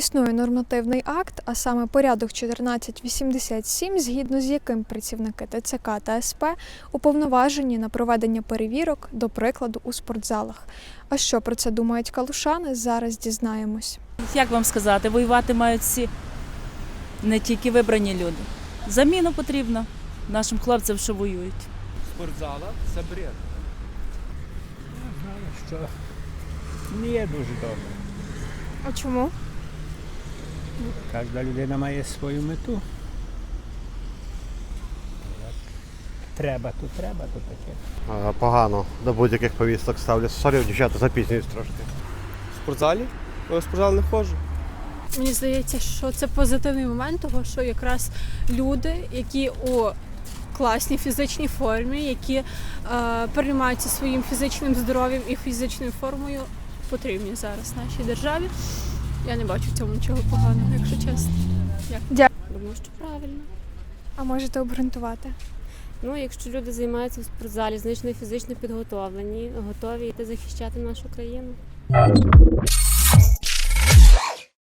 Існує нормативний акт, а саме порядок 1487, згідно з яким працівники ТЦК та СП уповноважені на проведення перевірок, до прикладу, у спортзалах. А що про це думають калушани? Зараз дізнаємось. Як вам сказати, воювати мають всі, не тільки вибрані люди. Заміна потрібна нашим хлопцям, що воюють. спортзала це бред. Знаю, що не є дуже добре. А чому? Кожна людина має свою мету. Як Треба, то треба, то таке. Погано до будь-яких повісток ставлю. Сорі, дівчата, запізнююсь трошки. В спортзалі? Я в спортзал не ходжу. Мені здається, що це позитивний момент, того що якраз люди, які у класній фізичній формі, які е, переймаються своїм фізичним здоров'ям і фізичною формою, потрібні зараз нашій державі. Я не бачу в цьому нічого поганого, якщо чесно. Думаю, що правильно. А можете обґрунтувати? Ну, якщо люди займаються в спортзалі, значно фізично підготовлені, готові йти захищати нашу країну.